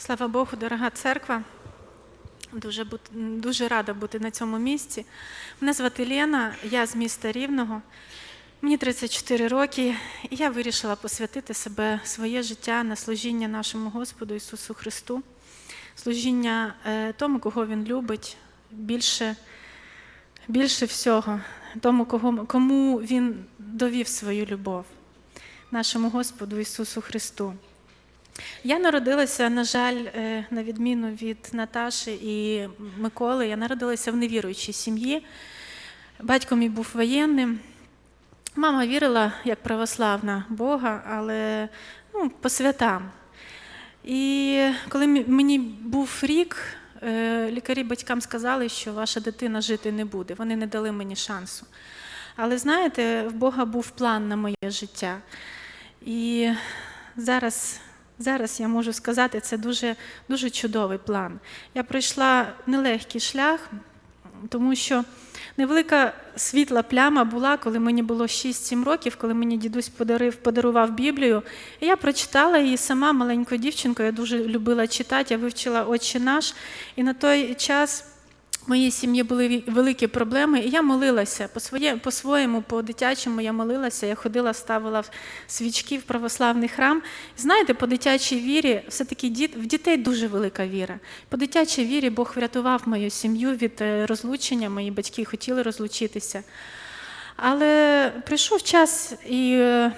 Слава Богу, дорога церква. Дуже, дуже рада бути на цьому місці. Мене звати Лена, я з міста Рівного. Мені 34 роки, і я вирішила посвятити себе, своє життя на служіння нашому Господу Ісусу Христу, служіння е, тому, кого Він любить, більше, більше всього, тому, кого, кому Він довів свою любов, нашому Господу Ісусу Христу. Я народилася, на жаль, е, на відміну від Наташі і Миколи, я народилася в невіруючій сім'ї. Батько мій був воєнним. Мама вірила як православна Бога, але ну, по святам. І коли мені був рік, е, лікарі батькам сказали, що ваша дитина жити не буде. Вони не дали мені шансу. Але знаєте, в Бога був план на моє життя. І зараз, зараз я можу сказати, це дуже, дуже чудовий план. Я пройшла нелегкий шлях, тому що невелика світла пляма була, коли мені було 6-7 років, коли мені дідусь подарив, подарував Біблію. І я прочитала її сама маленькою дівчинкою. Я дуже любила читати, я вивчила Отче наш. І на той час. Моїй сім'ї були великі проблеми, і я молилася по своє, по-своєму, по-дитячому я молилася. Я ходила, ставила свічки в православний храм. Знаєте, по дитячій вірі, все-таки в дітей дуже велика віра. По дитячій вірі Бог врятував мою сім'ю від е, розлучення. Мої батьки хотіли розлучитися. Але прийшов час, і е,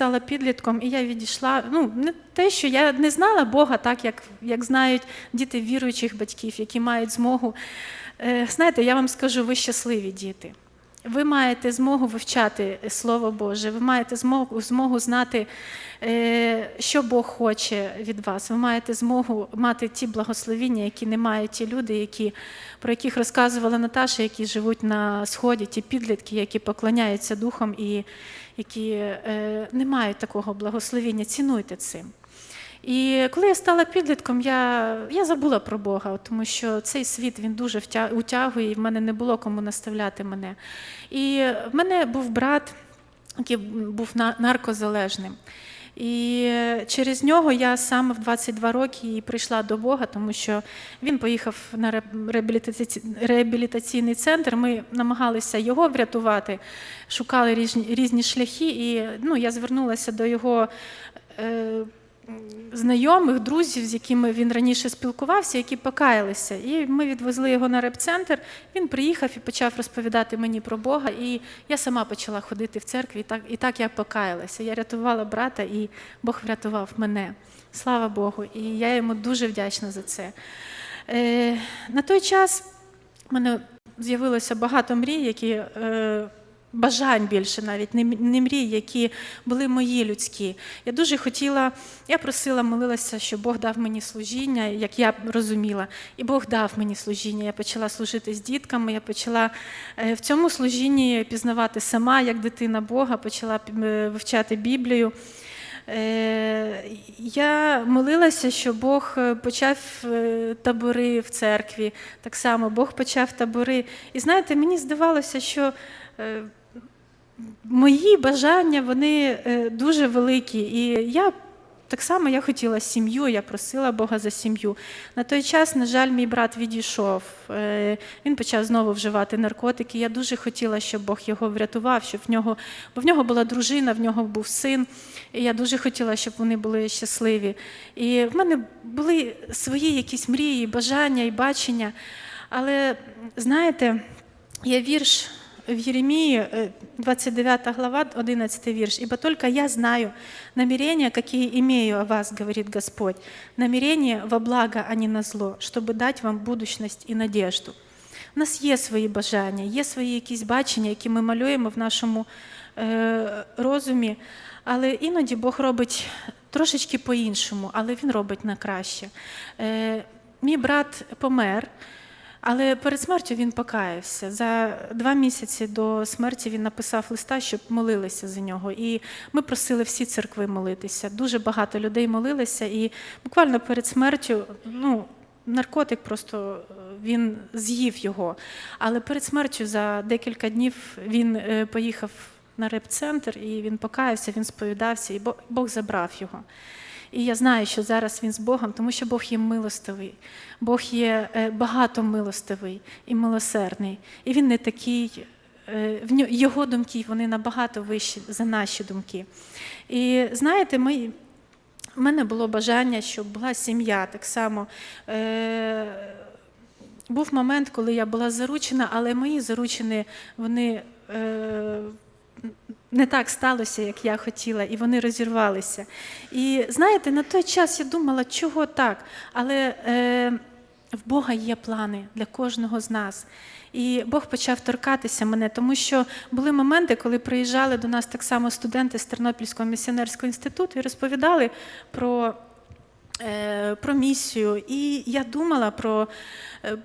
стала підлітком, і я відійшла. Ну, не те, що я не знала Бога так, як, як знають діти віруючих батьків, які мають змогу. Е, Знаєте, я вам скажу, ви щасливі діти. Ви маєте змогу вивчати Слово Боже, ви маєте змогу, змогу знати, е, що Бог хоче від вас. Ви маєте змогу мати ті благословіння, які не мають ті люди, які, про яких розказувала Наташа, які живуть на сході, ті підлітки, які поклоняються духом і які е, не мають такого благословіння. Цінуйте цим. І коли я стала підлітком, я, я забула про Бога, тому що цей світ він дуже утягує, і в мене не було кому наставляти мене. І в мене був брат, який був наркозалежним. І через нього я саме в 22 роки і прийшла до Бога, тому що він поїхав на реабілітаційний центр. Ми намагалися його врятувати, шукали різні, різні шляхи. І ну, я звернулася до його. Знайомих, друзів, з якими він раніше спілкувався, які покаялися. І ми відвезли його на реп-центр. Він приїхав і почав розповідати мені про Бога. І я сама почала ходити в церкві, і так, і так я покаялася. Я рятувала брата, і Бог врятував мене. Слава Богу. І я йому дуже вдячна за це. Е, на той час в мене з'явилося багато мрій, які. Е, Бажань більше навіть не, мрій, які були мої людські. Я дуже хотіла, я просила, молилася, щоб Бог дав мені служіння, як я розуміла. І Бог дав мені служіння. Я почала служити з дітками, я почала е, в цьому служінні пізнавати сама, як дитина Бога, почала е, вивчати Біблію. Е, Я молилася, що Бог почав табори в церкві. Так само Бог почав табори. І знаєте, мені здавалося, що мої бажання вони е, дуже великі. І я так само я хотіла сім'ю, я просила Бога за сім'ю. На той час, на жаль, мій брат відійшов. Е, Він почав знову вживати наркотики. Я дуже хотіла, щоб Бог його врятував, щоб в нього, бо в нього була дружина, в нього був син. І я дуже хотіла, щоб вони були щасливі. І в мене були свої якісь мрії, бажання і бачення. Але знаєте, є вірш в Єремії, е, 29 глава, 11 вірш. «Ибо только я знаю намерения, какие имею о вас, говорит Господь, намерения во благо, а не на зло, чтобы дать вам будущность і надежду». У нас є свої бажання, є свої якісь бачення, які ми малюємо в нашому е, розумі, але іноді Бог робить трошечки по-іншому, але Він робить на краще. Е, мій брат помер. Але перед смертю він покаявся. За два місяці до смерті він написав листа, щоб молилися за нього. І ми просили всі церкви молитися. Дуже багато людей молилися, і буквально перед смертю, ну. Наркотик просто е, він з'їв його. Але перед смертю за декілька днів він е, поїхав на реп-центр і він покаявся, він сповідався, і Бог забрав його. І я знаю, що зараз він з Богом, тому що Бог є милостивий, Бог є е, багато милостивий і милосердний. І він не такий. е, Його думки вони набагато вищі за наші думки. І знаєте, ми, в мене було бажання, щоб була сім'я так само. Е, був момент, коли я була заручена, але мої заручені вони не так сталося, як я хотіла, і вони розірвалися. І знаєте, на той час я думала, чого так? Але е, в Бога є плани для кожного з нас. І Бог почав торкатися мене, тому що були моменти, коли приїжджали до нас так само студенти з Тернопільського місіонерського інституту і розповідали про про місію. І я думала про, е,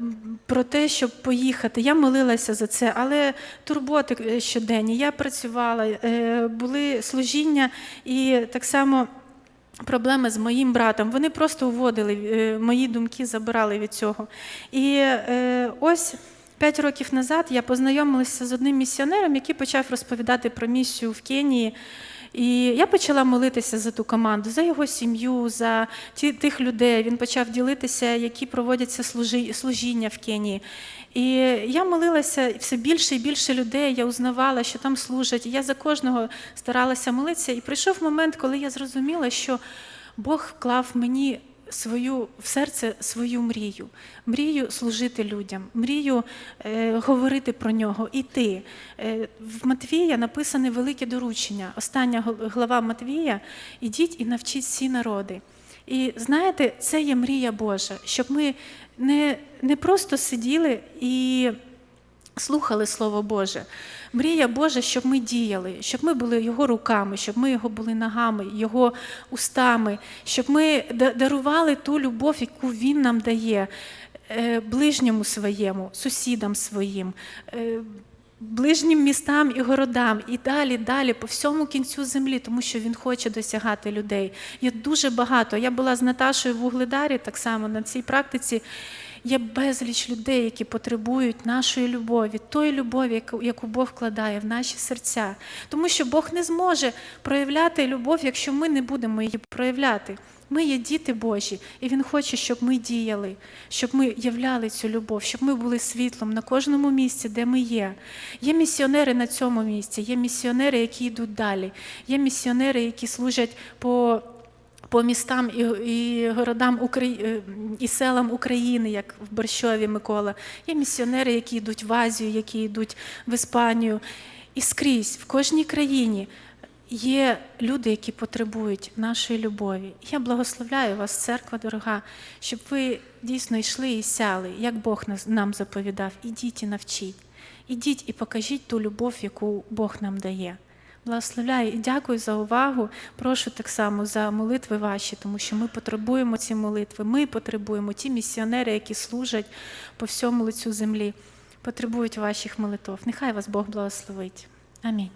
про те, щоб поїхати. Я молилася за це, але турботи е, щоденні. Я працювала, е, були служіння і так само. Проблеми з моїм братом, вони просто уводили е, мої думки, забирали від цього. І е, ось п'ять років назад я познайомилася з одним місіонером, який почав розповідати про місію в Кенії. І я почала молитися за ту команду, за його сім'ю, за тих людей. Він почав ділитися, які проводяться служіння в Кенії. І я молилася все більше і більше людей. Я узнавала, що там служать. Я за кожного старалася молитися. І прийшов момент, коли я зрозуміла, що Бог вклав мені свою в серце свою мрію, мрію служити людям, мрію е, говорити про нього, іти. Е, в Матвія написане велике доручення. Остання глава Матвія ідіть і навчіть всі народи. І знаєте, це є мрія Божа, щоб ми не, не просто сиділи і слухали Слово Боже. Мрія Божа, щоб ми діяли, щоб ми були Його руками, щоб ми Його були ногами, Його устами, щоб ми дарували ту любов, яку Він нам дає е, ближньому своєму, сусідам своїм. е, Ближнім містам і городам, і далі, далі, по всьому кінцю землі, тому що він хоче досягати людей. Є дуже багато. Я була з Наташою в Угледарі, так само на цій практиці. Є безліч людей, які потребують нашої любові, тої любові, яку, Бог вкладає в наші серця. Тому що Бог не зможе проявляти любов, якщо ми не будемо її проявляти. Ми є діти Божі, і Він хоче, щоб ми діяли, щоб ми являли цю любов, щоб ми були світлом на кожному місці, де ми є. Є місіонери на цьому місці, є місіонери, які йдуть далі, є місіонери, які служать по по містам і, і городам Украї... е, і селам України, як в Борщові Микола. Є місіонери, які йдуть в Азію, які йдуть в Іспанію. І скрізь, в кожній країні є люди, які потребують нашої любові. Я благословляю вас, церква дорога, щоб ви дійсно йшли і сяли, як Бог нам заповідав. Ідіть і навчіть. Ідіть і покажіть ту любов, яку Бог нам дає. Благословляю і дякую за увагу. Прошу так само за молитви ваші, тому що ми потребуємо ці молитви. Ми потребуємо ті місіонери, які служать по всьому лицю землі, потребують ваших молитв. Нехай вас Бог благословить. Амінь.